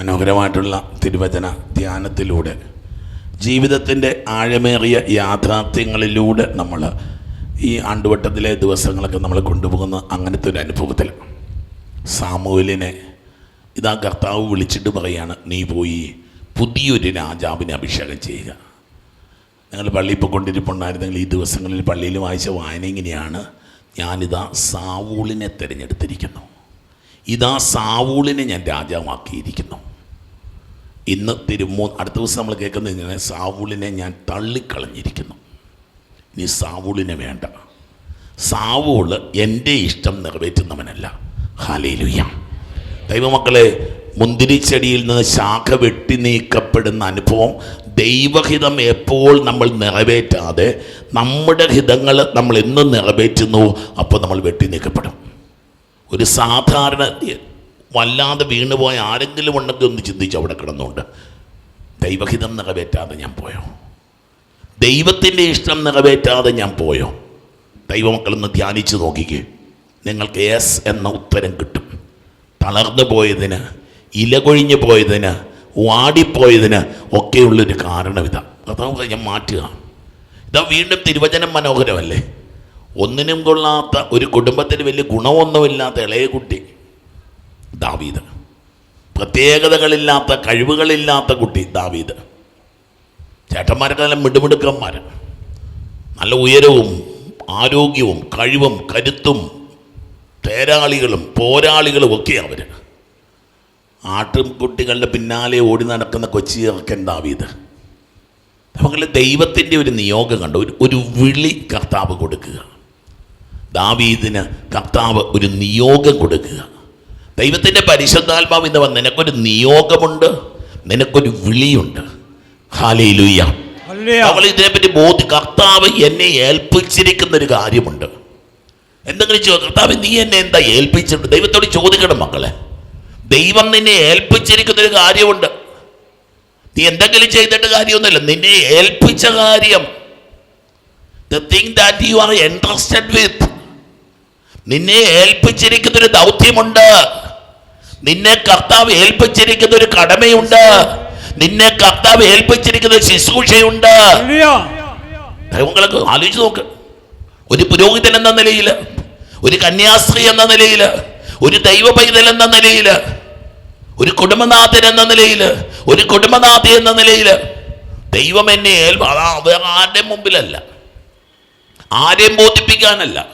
മനോഹരമായിട്ടുള്ള തിരുവചന ധ്യാനത്തിലൂടെ ജീവിതത്തിന്റെ ആഴമേറിയ യാഥാർത്ഥ്യങ്ങളിലൂടെ നമ്മൾ ഈ ആണ്ടുവട്ടത്തിലെ ദിവസങ്ങളൊക്കെ നമ്മൾ കൊണ്ടുപോകുന്ന അങ്ങനത്തെ ഒരു അനുഭവത്തിൽ. സാമൂലിനെ ഇതാ കർത്താവ് വിളിച്ചിട്ട് പറയാണ് നീ പോയി പുതിയൊരു രാജാവിനെ അഭിഷേകം ചെയ്യുക. നിങ്ങൾ പള്ളിയിൽ പോയിക്കൊണ്ടിരിപ്പുണ്ടായിരുന്നെങ്കിൽ ഈ ദിവസങ്ങളിൽ പള്ളിയിൽ വായിച്ച വായന ഇങ്ങനെയാണ് ഞാനിതാ സാവൂളിനെ തിരഞ്ഞെടുത്തിരിക്കുന്നു. ഇതാ സാവൂളിനെ ഞാൻ രാജാവാക്കിയിരിക്കുന്നു. ഇന്ന് തിരുമൂ അടുത്ത ദിവസം നമ്മൾ കേൾക്കുന്നത് ഇങ്ങനെ സാവൂളിനെ ഞാൻ തള്ളിക്കളഞ്ഞിരിക്കുന്നു. ഇനി സാവൂളിനെ വേണ്ട. സാവൂൾ എന്റെ ഇഷ്ടം നിറവേറ്റുന്നവനല്ല. ഹാലയിലുയ്യ ദൈവമക്കളെ മുന്തിരിച്ചെടിയിൽ നിന്ന് ശാഖ വെട്ടി നീക്കപ്പെടുന്ന അനുഭവം ദൈവഹിതം എപ്പോൾ നമ്മൾ നിറവേറ്റാതെ നമ്മുടെ ഹിതങ്ങൾ നമ്മൾ എന്ന് നിറവേറ്റുന്നു അപ്പോൾ നമ്മൾ വെട്ടി നീക്കപ്പെടും. ഒരു സാധാരണ വല്ലാതെ വീണുപോയ ആരെങ്കിലും ഉണ്ടെങ്കിൽ ഒന്ന് ചിന്തിച്ച് അവിടെ കിടന്നുകൊണ്ട് ദൈവഹിതം നിറവേറ്റാതെ ഞാൻ പോയോ? ദൈവത്തിന്റെ ഇഷ്ടം നിറവേറ്റാതെ ഞാൻ പോയോ? ദൈവമക്കളൊന്ന് ധ്യാനിച്ച് നോക്കിക്കേ. നിങ്ങൾക്ക് എസ് എന്ന ഉത്തരം കിട്ടും. തളർന്നു പോയതിന് ഇലകൊഴിഞ്ഞു പോയതിന് വാടിപ്പോയതിന് ഒക്കെയുള്ളൊരു കാരണം അതാ ഞാൻ മാറ്റുക. ഇതാ വീണ്ടും തിരുവചനം മനോഹരമല്ലേ? ഒന്നിനും കൊള്ളാത്ത ഒരു കുടുംബത്തിന് വലിയ ഗുണമൊന്നുമില്ലാത്ത ഇളയ കുട്ടി. ദാവീദ്. പ്രത്യേകതകളില്ലാത്ത കഴിവുകളില്ലാത്ത കുട്ടി ദാവീദ്. ചേട്ടന്മാരൊക്കെ നല്ല മിടുമിടുക്കന്മാർ നല്ല ഉയരവും ആരോഗ്യവും കഴിവും കരുത്തും തേരാളികളും പോരാളികളും ഒക്കെ അവർ ആട്ടും കുട്ടികളുടെ പിന്നാലെ ഓടി നടക്കുന്ന കൊച്ചി ദാവീദ്. അവങ്ങളെ ദൈവത്തിന്റെ ഒരു നിയോഗം കണ്ടു. ഒരു ഒരു വിളി കർത്താവ് കൊടുക്കുക. ദാവീദിന് കർത്താവ് ഒരു നിയോഗം കൊടുക്കുക. ദൈവത്തിന്റെ പരിശുദ്ധാത്മാവ് ഇന്ന് വന്ന് നിനക്കൊരു നിയോഗമുണ്ട് നിനക്കൊരു വിളിയുണ്ട്. ഹാലയിലുയ്യ അവൾ ഇതിനെപ്പറ്റി ബോധി കർത്താവ് എന്നെ ഏൽപ്പിച്ചിരിക്കുന്ന ഒരു കാര്യമുണ്ട്. എന്തെങ്കിലും ചോ കർത്താവ് നീ എന്നെ എന്താ ഏൽപ്പിച്ചിട്ടുണ്ട്? ദൈവത്തോട് ചോദിക്കണം മക്കളെ. ദൈവം നിന്നെ ഏൽപ്പിച്ചിരിക്കുന്ന ഒരു കാര്യമുണ്ട്. നീ എന്തെങ്കിലും ചെയ്തിട്ട് കാര്യമൊന്നുമില്ല. നിന്നെ ഏൽപ്പിച്ച കാര്യം. The thing that you are interested with നിന്നെ ഏൽപ്പിച്ചിരിക്കുന്നൊരു ദൗത്യമുണ്ട്. നിന്നെ കർത്താവ് ഏൽപ്പിച്ചിരിക്കുന്ന ഒരു കടമയുണ്ട്. നിന്നെ കർത്താവ് ഏൽപ്പിച്ചിരിക്കുന്ന ശുശ്രൂഷയുണ്ട്. ദൈവങ്ങളൊക്കെ ആലോചിച്ച് നോക്ക്. ഒരു പുരോഹിതൻ എന്ന നിലയിൽ ഒരു കന്യാസ്ത്രീ എന്ന നിലയിൽ ഒരു ദൈവ പൈതൽ എന്ന നിലയിൽ ഒരു കുടുംബനാഥൻ എന്ന നിലയിൽ ഒരു കുടുംബനാഥി എന്ന നിലയിൽ ദൈവം എന്നെ വേറെ ആരുടെയും മുമ്പിലല്ല. ആരെയും ബോധിപ്പിക്കാനല്ല.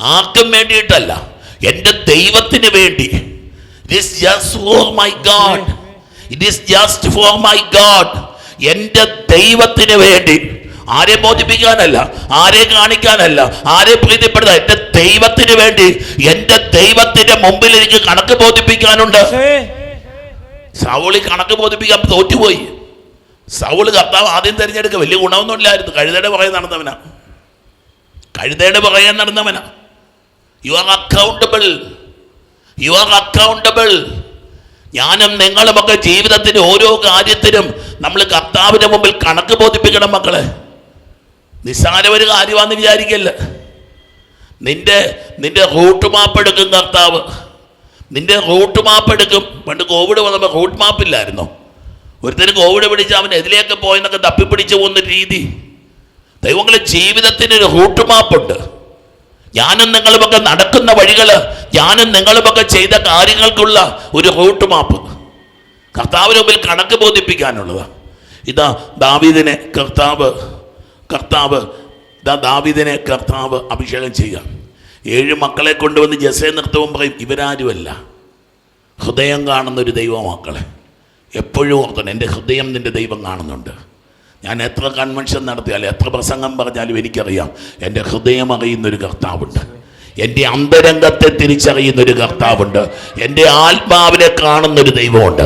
ആർക്കും വേണ്ടിയിട്ടല്ല. എന്റെ ദൈവത്തിന് വേണ്ടി it is just for my God it is just for my God എന്റെ ദൈവത്തിന് വേണ്ടി ആരെ ബോധിപ്പിക്കാനല്ല ആരെ കാണിക്കാനല്ല ആരെ പ്രീതിപ്പെടുത്താൻ എന്റെ ദൈവത്തിന് വേണ്ടി എന്റെ ദൈവത്തിന്റെ മുമ്പിൽ എനിക്ക് കണക്ക് ബോധിപ്പിക്കാനുണ്ട്. സൗളി കണക്ക് ബോധിപ്പിക്കാൻ തോറ്റുപോയി. സൗൾ കർത്താവ് ആദ്യം തിരഞ്ഞെടുക്കുക വലിയ ഗുണമൊന്നും ഇല്ലായിരുന്നു കഴുതയുടെ പുറകെ നടന്നവനാ. കഴുതയുടെ പുറകെ നടന്നവനാ. You are accountable you are accountable. ഞാനും നിങ്ങളുമൊക്കെ ജീവിതത്തിന്റെ ഓരോ കാര്യത്തിനും നമ്മൾ കർത്താവിന്റെ മുമ്പിൽ കണക്ക് ബോധിപ്പിക്കണം മക്കളെ. നിസ്സാര ഒരു കാര്യമാണെന്ന് വിചാരിക്കല്ല. നിന്റെ നിന്റെ റൂട്ട് മാപ്പ് എടുക്കും കർത്താവ്. നിന്റെ റൂട്ട് മാപ്പ് എടുക്കും. പണ്ട് കോവിഡ് വന്നപ്പോൾ റൂട്ട് മാപ്പ് ഇല്ലായിരുന്നു. ഒരുത്തരും കോവിഡ് പിടിച്ച് അവൻ എതിലേക്ക് പോയെന്നൊക്കെ തപ്പിപ്പിടിച്ച് പോകുന്ന രീതി. ദൈവങ്ങളുടെ ജീവിതത്തിന് ഒരു റൂട്ട് മാപ്പ് ഉണ്ട്. ഞാനും നിങ്ങളുമൊക്കെ നടക്കുന്ന വഴികൾ ഞാനും നിങ്ങളുമൊക്കെ ചെയ്ത കാര്യങ്ങൾക്കുള്ള ഒരു റൂട്ട് മാപ്പ് കർത്താവിന് മുമ്പിൽ കണക്ക് ബോധിപ്പിക്കാനുള്ളതാ. ഇതാ ദാവീദിനെ കർത്താവ് കർത്താവ് ഇതാ ദാവീദിനെ കർത്താവ് അഭിഷേകം ചെയ്യുക. ഏഴ് മക്കളെ കൊണ്ടുവന്ന് ജസേ നൃത്തവും പറയും ഇവരാരുമല്ല. ഹൃദയം കാണുന്നൊരു ദൈവം മക്കളെ. എപ്പോഴും ഓർക്കണം എന്റെ ഹൃദയം നിന്റെ ദൈവം കാണുന്നുണ്ട്. ഞാൻ എത്ര കൺവെൻഷൻ നടത്തിയാലും എത്ര പ്രസംഗം പറഞ്ഞാലും എനിക്കറിയാം എന്റെ ഹൃദയം അറിയുന്നൊരു കർത്താവുണ്ട്. എന്റെ അന്തരംഗത്തെ തിരിച്ചറിയുന്ന ഒരു കർത്താവുണ്ട്. എന്റെ ആത്മാവിനെ കാണുന്നൊരു ദൈവമുണ്ട്.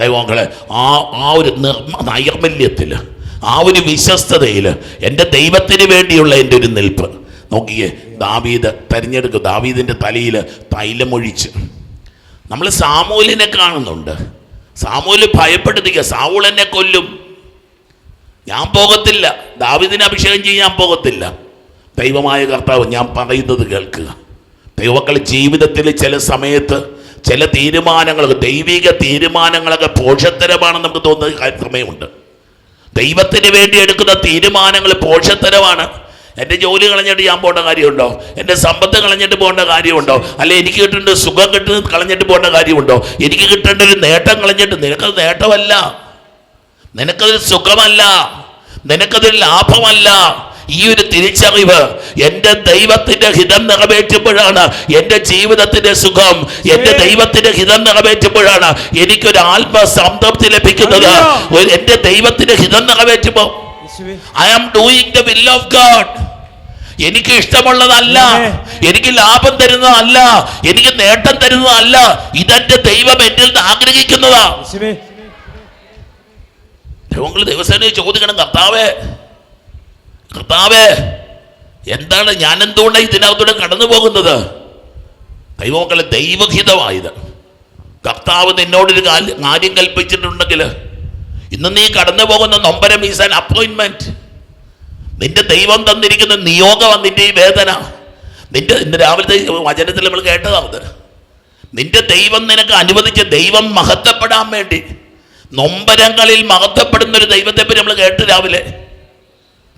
ദൈവങ്ങളെ ആ ആ ഒരു നിർമ്മ നൈർമല്യത്തിൽ ആ ഒരു വിശ്വസ്തതയിൽ എന്റെ ദൈവത്തിന് വേണ്ടിയുള്ള എന്റെ ഒരു നിൽപ്പ്. നോക്കിയേ ദാവീദ് തിരഞ്ഞെടുക്കും ദാവീദിന്റെ തലയിൽ തൈലമൊഴിച്ച്. നമ്മൾ സാമൂലിനെ കാണുന്നുണ്ട്. സാമൂൽ ഭയപ്പെടുത്തിക്കുക സാവൂൾ എന്നെ കൊല്ലും. ഞാൻ പോകത്തില്ല. ദാവീദിനെ അഭിഷേകം ചെയ്യാൻ പോകത്തില്ല. ദൈവമായ കർത്താവ് ഞാൻ പറയുന്നത് കേൾക്കുക. ദൈവക്കൾ ജീവിതത്തിൽ ചില സമയത്ത് ചില തീരുമാനങ്ങൾ ദൈവിക തീരുമാനങ്ങളൊക്കെ പോഷത്തരമാണെന്ന് നമുക്ക് തോന്നുന്ന സമയമുണ്ട്. ദൈവത്തിന് വേണ്ടി എടുക്കുന്ന തീരുമാനങ്ങൾ പോഷത്തരമാണ്. എന്റെ ജോലി കളഞ്ഞിട്ട് ഞാൻ പോകേണ്ട കാര്യമുണ്ടോ? എന്റെ സമ്പത്ത് കളഞ്ഞിട്ട് പോകേണ്ട കാര്യമുണ്ടോ? അല്ലെ എനിക്ക് കിട്ടേണ്ട സുഖം കിട്ടുന്നത് കളഞ്ഞിട്ട് പോകേണ്ട കാര്യമുണ്ടോ? എനിക്ക് കിട്ടേണ്ട ഒരു നേട്ടം കളഞ്ഞിട്ട് നിനക്കത് നേട്ടമല്ല. നിനക്കതൊരു സുഖമല്ല. നിനക്കതൊരു ലാഭമല്ല. ഈ ഒരു തിരിച്ചറിവ് എന്റെ ദൈവത്തിന്റെ ഹിതം നിറവേറ്റുമ്പോഴാണ് എന്റെ ജീവിതത്തിന്റെ സുഖം എന്റെ ദൈവത്തിന്റെ ഹിതം നിറവേറ്റുമ്പോഴാണ് എനിക്കൊരു ആത്മസംതൃപ്തി ലഭിക്കുന്നത്. എന്റെ ദൈവത്തിന്റെ ഹിതം നിറവേറ്റുമ്പോൾ. I am doing the will of God എനിക്ക് ഇഷ്ടമുള്ളതല്ല. എനിക്ക് ലാഭം തരുന്നതല്ല. എനിക്ക് നേട്ടം തരുന്നതല്ല. ഇതെന്റെ ദൈവം എന്നിൽ നിന്ന് ആഗ്രഹിക്കുന്നതാ. ദൈവങ്ങൾ ദിവസേന ചോദിക്കണം കർത്താവേ. കർത്താവേ എന്താണ് ഞാൻ എന്തുകൊണ്ടാണ് ഇതിനകത്തൂടെ കടന്നു പോകുന്നത് ദൈവമക്കളെ ദൈവഹിതമായത്. കർത്താവ് നിന്നോടൊരു കാര്യം കൽപ്പിച്ചിട്ടുണ്ടെങ്കിൽ ഇന്ന് നീ കടന്നു പോകുന്ന നൊമ്പരം ഈസ് ആൻ അപ്പോയിൻമെന്റ് നിന്റെ ദൈവം തന്നിരിക്കുന്ന നിയോഗമാണ് നിന്റെ ഈ വേദന. നിന്റെ ഇന്ന് രാവിലത്തെ വചനത്തിൽ നമ്മൾ കേട്ടതാണ്. നിന്റെ ദൈവം നിനക്ക് അനുവദിച്ച ദൈവം മഹത്വപ്പെടാൻ വേണ്ടി നൊമ്പരങ്ങളിൽ മഹത്വപ്പെടുന്ന ഒരു ദൈവത്തെപ്പറ്റി നമ്മൾ കേട്ട് രാവിലെ.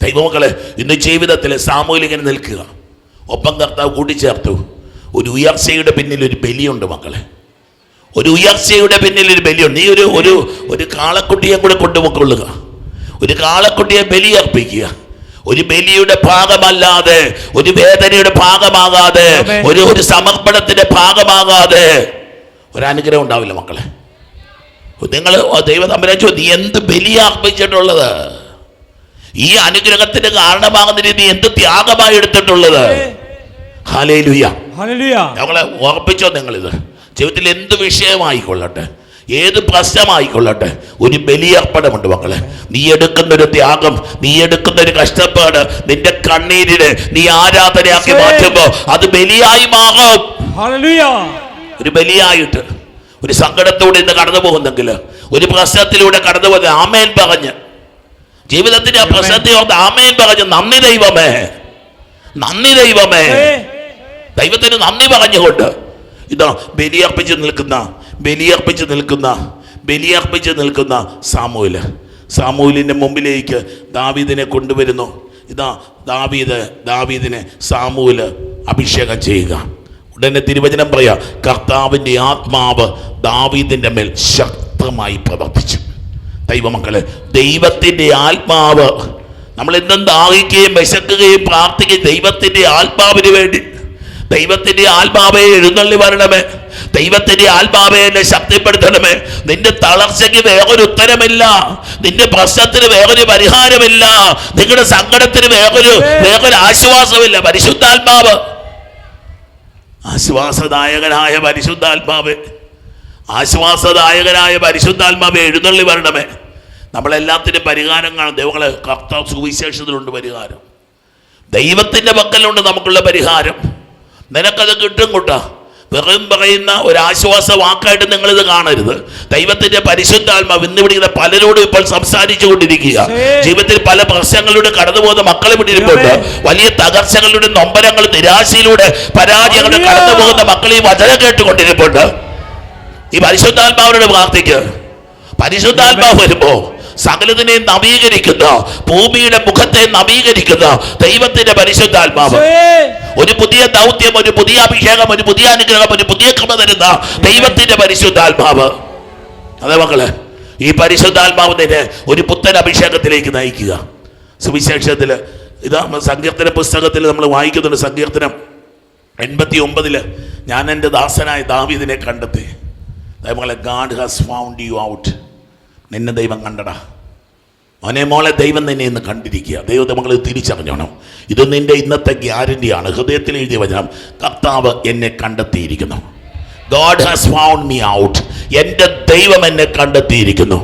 ദൈവമക്കളെ ഇന്ന് ജീവിതത്തിൽ സാമൂഹിക ഇങ്ങനെ നിൽക്കുക. ഒപ്പം കർത്താവ് കൂട്ടിച്ചേർത്തു. ഒരു ഉയർച്ചയുടെ പിന്നിൽ ഒരു ബലിയുണ്ട് മക്കളെ. ഒരു ഉയർച്ചയുടെ പിന്നിൽ ഒരു ബലിയുണ്ട്. നീ ഒരു ഒരു ഒരു കാളക്കുട്ടിയെ കൂടെ കൊണ്ടുപോയിക്കൊള്ളുക. ഒരു കാളക്കുട്ടിയെ ബലി അർപ്പിക്കുക. ഒരു ബലിയുടെ ഭാഗമല്ലാതെ ഒരു വേദനയുടെ ഭാഗമാകാതെ ഒരു ഒരു സമർപ്പണത്തിന്റെ ഭാഗമാകാതെ ഒരനുഗ്രഹം ഉണ്ടാവില്ല മക്കളെ. നിങ്ങൾ ദൈവ നീ എന്ത് ബലി അർപ്പിച്ചിട്ടുള്ളത്? ഈ അനുഗ്രഹത്തിന്റെ കാരണമാകുന്ന രീതി എന്ത് ത്യാഗമായി എടുത്തിട്ടുള്ളത്? ഞങ്ങളെ ഓർപ്പിച്ചോ നിങ്ങളിത്? ജീവിതത്തിൽ എന്ത് വിഷയമായിക്കൊള്ളട്ടെ? ഏത് പ്രശ്നമായിക്കൊള്ളട്ടെ? ഒരു ബലിയർപ്പണമുണ്ട് മക്കളെ. നീ എടുക്കുന്ന ഒരു ത്യാഗം നീ എടുക്കുന്ന ഒരു കഷ്ടപ്പാട് നിന്റെ കണ്ണീരിന് നീ ആരാധനയാക്കി. മാറ്റുമ്പോ അത് ബലിയായി മാറും. ഒരു ബലിയായിട്ട് ഒരു സങ്കടത്തോടെ ഇന്ന് കടന്നു പോകുന്നെങ്കിൽ ഒരു പ്രശ്നത്തിലൂടെ കടന്നു പോകുന്ന ആമേൻ പറഞ്ഞ് ജീവിതത്തിന്റെ ആ പ്രശ്നത്തെ ഓർത്ത് ആമേൻ പറഞ്ഞു നന്ദി ദൈവമേ. നന്ദി ദൈവമേ. ദൈവത്തിന് നന്ദി പറഞ്ഞുകൊണ്ട്. ഇതാ ബലിയർപ്പിച്ച് നിൽക്കുന്ന ബലിയർപ്പിച്ച് നിൽക്കുന്ന ബലിയർപ്പിച്ച് നിൽക്കുന്ന സാമൂൽ സാമൂലിന്റെ മുമ്പിലേക്ക് ദാവീദിനെ കൊണ്ടുവരുന്നു. ഇതാ ദാവീദ് ദാവീദിനെ സാമൂൽ അഭിഷേകം ചെയ്യുക. ഉടനെ തിരുവചനം പറയാ കർത്താവിന്റെ ആത്മാവ് ദാവീദിന്റെ മേൽ ശക്തമായി പ്രവർത്തിച്ചു. ദൈവമക്കളെ ദൈവത്തിന്റെ ആത്മാവ് നമ്മൾ എന്തും ദാഹിക്കുകയും വിശക്കുകയും പ്രാർത്ഥിക്കുകയും ദൈവത്തിന്റെ ആത്മാവിന് വേണ്ടി ദൈവത്തിന്റെ ആത്മാവെ എഴുന്നള്ളി വരണമേ ദൈവത്തിന്റെ ആത്മാവെ എന്നെ ശക്തിപ്പെടുത്തണമേ. നിന്റെ തളർച്ചയ്ക്ക് വേറൊരു ഉത്തരമില്ല നിന്റെ പ്രശ്നത്തിന് വേറൊരു പരിഹാരമില്ല നിങ്ങളുടെ സങ്കടത്തിന് വേറൊരു വേറൊരു ആശ്വാസമില്ല. പരിശുദ്ധാത്മാവ് ആശ്വാസദായകനായ പരിശുദ്ധാത്മാവ് ആശ്വാസദായകനായ പരിശുദ്ധാത്മാവ് എഴുന്നള്ളി വരണമേ. നമ്മളെല്ലാത്തിന്റെ പരിഹാരം കാണും. ദൈവങ്ങളെ കർത്ത സുവിശേഷത്തിലുണ്ട് പരിഹാരം. ദൈവത്തിന്റെ പക്കലുണ്ട് നമുക്കുള്ള പരിഹാരം. നിനക്കത് കിട്ടും കൂട്ടാ. വെറും പറയുന്ന ഒരു ആശ്വാസ വാക്കായിട്ട് നിങ്ങളിത് കാണരുത്. ദൈവത്തിന്റെ പരിശുദ്ധാത്മാവ് ഇന്ന് വിളിക്കുന്ന പലരോടും ഇപ്പോൾ സംസാരിച്ചു കൊണ്ടിരിക്കുക ജീവിതത്തിൽ പല പ്രശ്നങ്ങളിലൂടെ കടന്നു പോകുന്ന മക്കളെ വിട്ടിരിപ്പുണ്ട് വലിയ തകർച്ചകളിലൂടെ നൊമ്പരങ്ങൾ നിരാശയിലൂടെ പരാജയങ്ങളുടെ കടന്നുപോകുന്ന കടന്നു പോകുന്ന മക്കൾ ഈ വചനം കേട്ടുകൊണ്ടിരിപ്പുണ്ട്. ഈ പരിശുദ്ധാത്മാവിനോട് പ്രാർത്ഥിക്കുക പരിശുദ്ധാത്മാവ് വരുമ്പോ സകലതിനെ നവീകരിക്കുന്ന ഭൂമിയുടെ മുഖത്തെ നവീകരിക്കുന്ന ദൈവത്തിന്റെ പരിശുദ്ധാത്മാവ്. ഒരു പുതിയ ദൗത്യം ഒരു പുതിയ അഭിഷേകം ഒരു പുതിയ അനുഗ്രഹം ഒരു പുതിയ കൃപ തരുന്ന ദൈവത്തിന്റെ പരിശുദ്ധാത്മാവ്. അതെ മക്കളെ ഈ പരിശുദ്ധാത്മാവ് തന്നെ ഒരു പുത്തൻ അഭിഷേകത്തിലേക്ക് നയിക്കുക. സുവിശേഷത്തിൽ ഇതാ സങ്കീർത്തന പുസ്തകത്തിൽ നമ്മൾ വായിക്കുന്നുണ്ട് സങ്കീർത്തനം എൺപത്തി ഒമ്പതിൽ ഞാൻ എന്റെ ദാസനായ ദാവീദിനെ കണ്ടെത്തി. ദൈവങ്ങളെ God has found you out നിന്നെ ദൈവം കണ്ടടാ. മോനെ മോളെ ദൈവം നിന്നെ ഇന്ന് കണ്ടിരിക്കുക. ദൈവത്തെ മകൾ തിരിച്ചറിഞ്ഞോണം. ഇത് നിന്റെ ഇന്നത്തെ ഗ്യാരണ്ടിയാണ്. ഹൃദയത്തിൽ എഴുതിയ വചനം കർത്താവ് എന്നെ കണ്ടെത്തിയിരിക്കുന്നു. God has found me out എന്റെ ദൈവം എന്നെ കണ്ടെത്തിയിരിക്കുന്നു.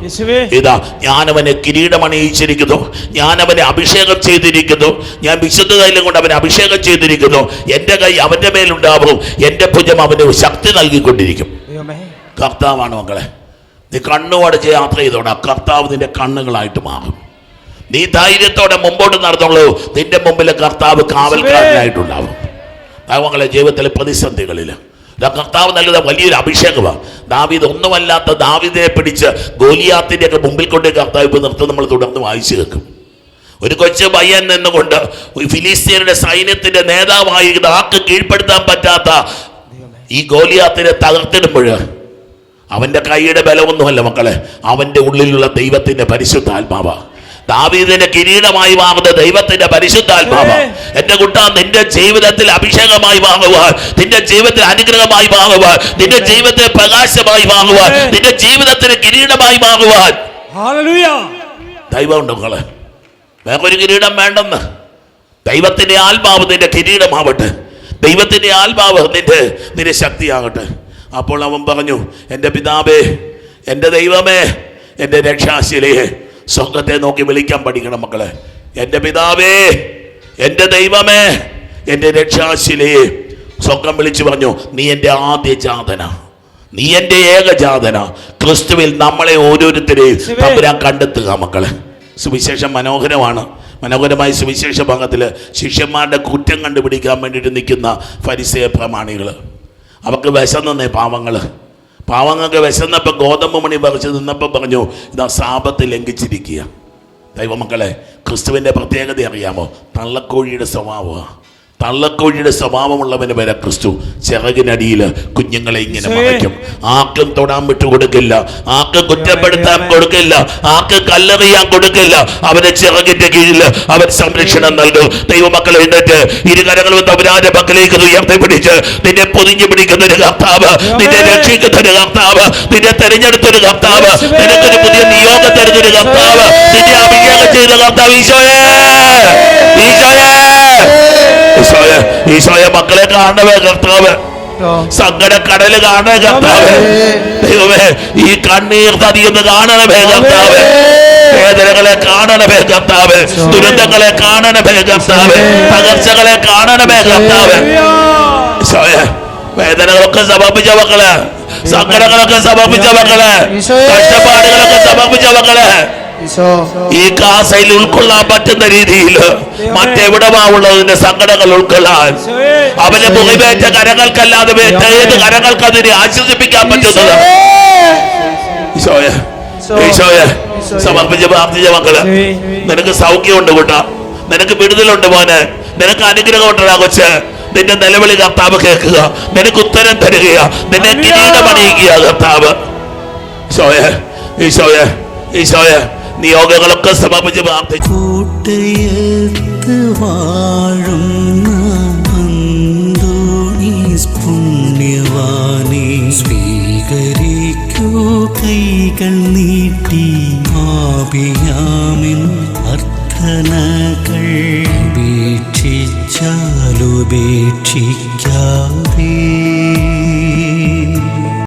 ഇതാ ഞാനവനെ കിരീടമണിയിച്ചിരിക്കുന്നു ഞാനവനെ അഭിഷേകം ചെയ്തിരിക്കുന്നു. ഞാൻ വിശുദ്ധ തൈലം കൊണ്ട് അവനെ അഭിഷേകം ചെയ്തിരിക്കുന്നു. എന്റെ കൈ അവന്റെ മേലുണ്ടാവും. എന്റെ ഭുജം അവന് ശക്തി നൽകിക്കൊണ്ടിരിക്കും. കർത്താവാണ് മക്കളെ. നീ കണ്ണുവടച്ച് യാത്ര ചെയ്തോടാ. കർത്താവ് നിന്റെ കണ്ണുകളായിട്ട് മാറും. നീ ധൈര്യത്തോടെ മുമ്പോട്ട് നടന്നുള്ളൂ നിന്റെ മുമ്പിൽ കർത്താവ് കാവൽക്കാരനായിട്ടുണ്ടാവും. മകളെ ജീവിതത്തിലെ പ്രതിസന്ധികളിൽ. കർത്താവ് നൽകുന്ന വലിയൊരു അഭിഷേകമാണ്. ദാവീദ് ഒന്നുമല്ലാത്ത ദാവീദിനെ പിടിച്ച് ഗോലിയാത്തിന്റെ ഒക്കെ മുമ്പിൽ കൊണ്ട് കർത്താവ് ഇപ്പോൾ നിർത്തും. നമ്മൾ തുടർന്ന് വായിച്ചു കേൾക്കും. ഒരു കൊച്ചു പയ്യൻ നിന്നുകൊണ്ട് ഫിലിസ്തീനയുടെ സൈന്യത്തിന്റെ നേതാവായി ആക്ക് കീഴ്പ്പെടുത്താൻ പറ്റാത്ത ഈ ഗോലിയാത്തിനെ തകർത്തിടുമ്പോൾ അവന്റെ കൈയുടെ ബലമൊന്നുമല്ല മക്കളെ അവന്റെ ഉള്ളിലുള്ള ദൈവത്തിന്റെ പരിശുദ്ധാത്മാവ. ദാവീദിന്റെ കിരീടമായി വാങ്ങുന്ന ദൈവത്തിന്റെ പരിശുദ്ധാത്മാവ. എന്റെ കുട്ട നിന്റെ ജീവിതത്തിൽ അഭിഷേകമായി വാങ്ങുവാൻ നിന്റെ ജീവിതത്തിൽ അനുഗ്രഹമായി വാങ്ങുവാൻ നിന്റെ ജീവിതത്തിൽ പ്രകാശമായി വാങ്ങുവാൻ നിന്റെ ജീവിതത്തിന് കിരീടമായി വാങ്ങുവാൻ. ദൈവമുണ്ട് മക്കളെ വേറൊരു കിരീടം വേണ്ടെന്ന്. ദൈവത്തിന്റെ ആത്മാവ് നിന്റെ കിരീടമാവട്ടെ. ദൈവത്തിന്റെ ആത്മാവ് നിന്റെ നിന്റെ ശക്തിയാകട്ടെ. അപ്പോൾ അവൻ പറഞ്ഞു എന്റെ പിതാവേ എന്റെ ദൈവമേ എന്റെ രക്ഷാശിലയെ സ്വർഗത്തെ നോക്കി വിളിക്കാൻ പഠിക്കണം മക്കളെ. എന്റെ പിതാവേ എന്റെ ദൈവമേ എന്റെ രക്ഷാശിലയെ സ്വർഗം വിളിച്ചു പറഞ്ഞു നീ എന്റെ ആദ്യ ജാതന. നീ എന്റെ ഏകജാതന ക്രിസ്തുവിൽ നമ്മളെ ഓരോരുത്തരെയും തമ്പുരാൻ കണ്ടെത്തുക മക്കളെ. സുവിശേഷം മനോഹരമാണ്. മനോഹരമായ സുവിശേഷ ഭാഗത്തിൽ ശിഷ്യന്മാരുടെ കുറ്റം കണ്ടുപിടിക്കാൻ വേണ്ടിയിട്ട് നിൽക്കുന്ന ഫരിസയ പ്രമാണികൾ അവർക്ക് വിശന്നേ പാവങ്ങൾ പാവങ്ങൾക്ക് വിശന്നപ്പോൾ ഗോതമ്പ് മണി പറിച്ച് നിന്നപ്പോൾ പറഞ്ഞു ഇതാ സാപത്ത് ലംഘിച്ചിരിക്കുക. ദൈവമക്കളെ ക്രിസ്തുവിന്റെ പ്രത്യേകത അറിയാമോ? തള്ളക്കോഴിയുടെ സ്വഭാവമാണ് തള്ളക്കോഴിയുടെ സ്വഭാവമുള്ളവന് വരെ ക്രിസ്തു ചിറകിനടിയിൽ കുഞ്ഞുങ്ങളെ ഇങ്ങനെ മറയ്ക്കും ആർക്കും തൊടാൻ വിട്ടു കൊടുക്കില്ല ആർക്കും കുറ്റപ്പെടുത്താൻ കൊടുക്കില്ല. ആർക്കും കല്ലെറിയാൻ കൊടുക്കില്ല. അവന്റെ ചിറകിന്റെ കീഴിൽ അവൻ സംരക്ഷണം നൽകും. ദൈവമക്കൾ എഴുന്നേറ്റ്. ഇരുകരങ്ങളും തവരാജ മക്കളിലേക്ക് ഉയർത്തി പിടിച്ച് നിന്നെ പൊതിഞ്ഞു പിടിക്കുന്ന ഒരു കർത്താവ് നിന്നെ രക്ഷിക്കുന്ന ഒരു കർത്താവ് നിന്നെ തെരഞ്ഞെടുത്തൊരു കർത്താവ് നിനക്കൊരു പുതിയ നിയോഗം തരുന്ന ഒരു കർത്താവ് നിന്നെ അഭിഷേകം ചെയ്ത കർത്താവ് ഈശോയേ. ഈശോയേ. ഈശോയെ ഈശോയെ മക്കളെ കാണണവേ കർത്താവ്. സങ്കട കടൽ കാണണേ കർത്താവ്. ദൈവമേ ഈ കണ്ണീർ തതിയെന്ന് കാണണമേ കർത്താവ്. വേദനകളെ കാണണമേ കർത്താവ്. ദുരന്തങ്ങളെ കാണണമേ കർത്താവ്. തകർച്ചകളെ കാണണമേ കർത്താവ്. വേദനകളൊക്കെ സമർപ്പിച്ച മക്കൾ. സങ്കടങ്ങളൊക്കെ സമർപ്പിച്ച മക്കൾ. കഷ്ടപ്പാടുകളൊക്കെ സമർപ്പിച്ച മക്കൾ. ഈ കാസയിൽ ഉൾക്കൊള്ളാൻ പറ്റുന്ന രീതിയിൽ മറ്റെവിടമാവുള്ളതിന്റെ സങ്കടങ്ങൾ ഉൾക്കൊള്ളാൻ. അവന്റെ മുഖമേറ്റ കരങ്ങൾക്കല്ലാതെ വേറ്റ ഏത് കരങ്ങൾക്ക് അതിനെ ആശ്വസിപ്പിക്കാൻ പറ്റുന്നത്? ഈശോയെ. ഈശോയെ. സമർപ്പിച്ച് പ്രാർത്ഥിച്ച മക്കൾ നിനക്ക് സൗഖ്യമുണ്ട് കൂട്ട. നിനക്ക് വിടുതലുണ്ട് മോനെ. നിനക്ക് അനുഗ്രഹമുണ്ടാ കൊച്ച്. നിന്റെ നിലവിളി കർത്താവ് കേൾക്കുക. നിനക്ക് ഉത്തരം തരിക നിന്നെ കിരീടമണിയിക്കുക കർത്താവ്. ഈശോയെ. ഈശോയെ. ഈശോയെ. നിയോഗങ്ങളൊക്കെ സമർപ്പിച്ച് പ്രാർത്ഥിച്ചു. കൂട്ടയത്ത് വാഴുന്ന